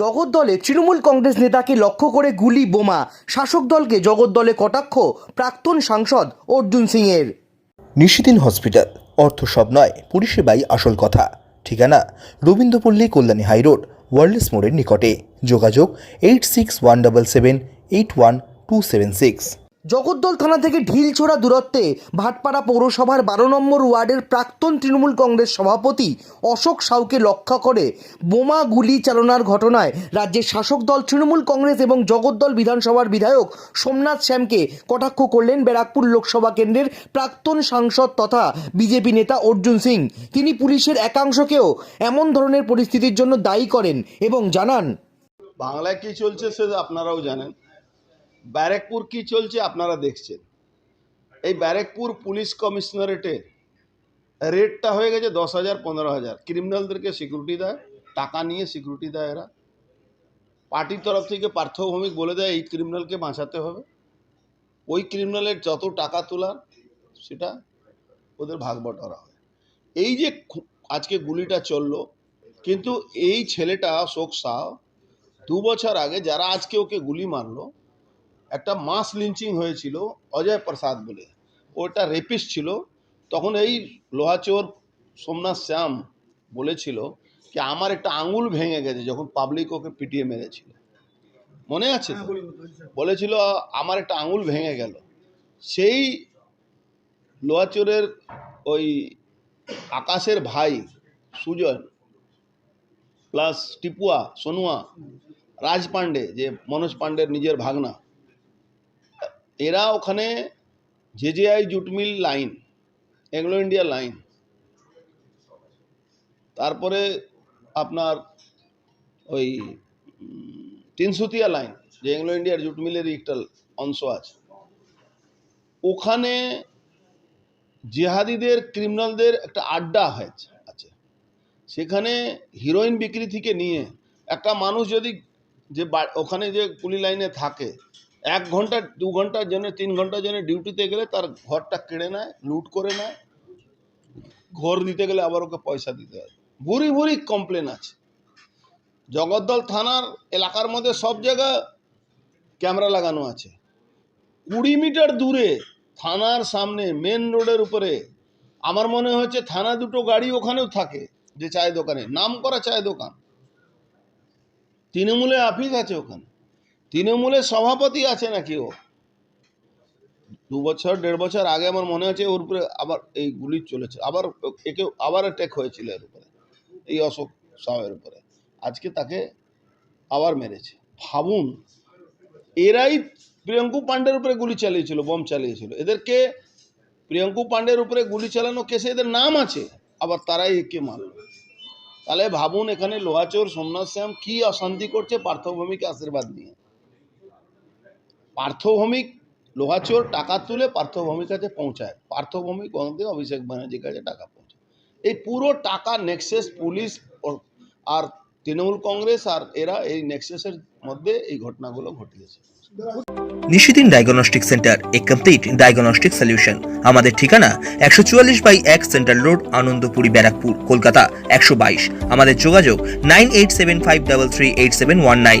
জগদ্দলে তৃণমূল কংগ্রেস নেতাকে লক্ষ্য করে গুলি বোমা। শাসক দলকে জগদ্দলে কটাক্ষ, প্রাক্তন সাংসদ অর্জুন সিংয়ের। নিশিদিন হসপিটাল, অর্থ সব নয়, পরিষেবাই আসল কথা। ঠিকানা, রবীন্দ্রপল্লী, কল্যাণী হাইরোড ওয়ার্ল্ডস মোড়ের নিকটে। যোগাযোগ, eight six one double seven, eight one two seven six. Jagaddal থানা থেকে ঢিলছোড়া দূরত্বে ভাটপাড়া পৌরসভার বারো নম্বর ওয়ার্ডের প্রাক্তন তৃণমূল কংগ্রেস সভাপতি অশোক সাউকে লক্ষ্য করে বোমা গুলি চালনার ঘটনায় রাজ্যের শাসক দল তৃণমূল কংগ্রেস এবং জগদ্দল বিধানসভার বিধায়ক সোমনাথ শ্যামকে কটাক্ষ করলেন ব্যারাকপুর লোকসভা কেন্দ্রের প্রাক্তন সাংসদ তথা বিজেপি নেতা অর্জুন সিং। তিনি পুলিশের একাংশকেও এমন ধরনের পরিস্থিতির জন্য দায়ী করেন এবং জানান বাংলায় কি চলছে সে আপনারাও জানেন। ব্যারেকপুর কি চলছে আপনারা দেখছেন। এই ব্যারেকপুর পুলিশ কমিশনারেটের রেটটা হয়ে গেছে দশ হাজার, পনেরো হাজার। ক্রিমিনালদেরকে সিকিউরিটি দেয়, টাকা নিয়ে সিকিউরিটি দেয় এরা। পার্টির তরফ থেকে পার্থভৌমিক বলে দেয়, এই ক্রিমিনালকে বাঁচাতে হবে। ওই ক্রিমিনালের যত টাকা তোলার, সেটা ওদের ভাগ বটরা হয়। এই যে আজকে গুলিটা চলল, কিন্তু এই ছেলেটা শোক শাহ দু বছর আগে যারা আজকে ওকে গুলি মারলো একটা মাস লিঞ্চিং হয়েছিল অজয় প্রসাদ বলে। ওটা রেপিস্ট ছিল। তখন এই লোহাচোর সোমনাথ শ্যাম বলেছিল যে আমার একটা আঙুল ভেঙে গেছে। যখন পাবলিক ওকে পিটিয়ে মেরেছিল। মনে আছে বলেছিল আমার একটা আঙুল ভেঙে গেল। সেই লোহাচোরের ওই আকাশের ভাই সুজন প্লাস টিপুয়া সোনুয়া রাজ পান্ডে যে মনোজ পান্ডের নিজের ভাগনা এরা ওখানে JJI jute mill line Anglo India line তারপরে আপনার ওই তিনসুতিয়া লাইন যে অ্যাংলো ইন্ডিয়ার জুট মিলেরই একটা অংশ আছে ওখানে জেহাদিদের ক্রিমিনালদের একটা আড্ডা হয়েছে আছে সেখানে হিরোইন বিক্রি থেকে নিয়ে একটা মানুষ যদি যে ওখানে যে পুলি লাইনে থাকে এক ঘণ্টা, দু ঘণ্টার জন্য তিন ঘণ্টার জন্য ডিউটিতে গেলে তার ঘরটা কেড়ে নেয়, লুট করে নেয়। ঘর দিতে গেলে আবার ওকে পয়সা দিতে হয়। ভুরি ভুরি কমপ্লেন আছে। জগদ্দল থানার এলাকার মধ্যে সব জায়গা ক্যামেরা লাগানো আছে। কুড়ি মিটার দূরে থানার সামনে মেন রোডের উপরে আমার মনে হচ্ছে থানা দুটো গাড়ি ওখানেও থাকে যে চায়ের দোকানে। নাম করা চায়ের দোকান। তৃণমূলে আফিস আছে ওখানে। তৃণমূলের সভাপতি আছে নাকি ও? দু বছর, দেড় বছর আগে আমার মনে হচ্ছে ওর উপরে আবার এই গুলি চলেছে। আবার একে, আবার অ্যাটেক হয়েছিল এর উপরে, এই অশোক সাহের উপরে। আজকে তাকে আবার মেরেছে। ভাবুন, এরাই প্রিয়ঙ্কু পাণ্ডের উপরে গুলি চালিয়েছিল, বম চালিয়েছিল। এদেরকে প্রিয়ঙ্কু পাণ্ডের উপরে গুলি চালানো কেসে এদের নাম আছে, আবার তারাই একে মারল। তাহলে ভাবুন, এখানে লোহাচোর, সোমনাথ শ্যাম কি অশান্তি করছে পার্থভূমিকে আশীর্বাদ নিয়ে। পার্থভৌমিক লোহাচোর টাকা তুলে পার্থভৌমিক কাছে পৌঁছায়। পার্থভৌমিক গন্ধে অভিষেক ব্যানার্জির কাছে টাকা পৌঁছায়। এই পুরো টাকা নেক্সেস পুলিশ আর তৃণমূল কংগ্রেস আর এরা এই নেক্সেসের মধ্যে এই ঘটনাগুলো ঘটিয়েছে। Nishidin diagnostic centre a complete diagnostic solution আমাদের ঠিকানা একশো চুয়াল্লিশ বাই এক সেন্ট্রাল রোড আনন্দপুরি, ব্যারাকপুর, কলকাতা একশো বাইশ। আমাদের যোগাযোগ nine eight seven five double three eight seven one nine.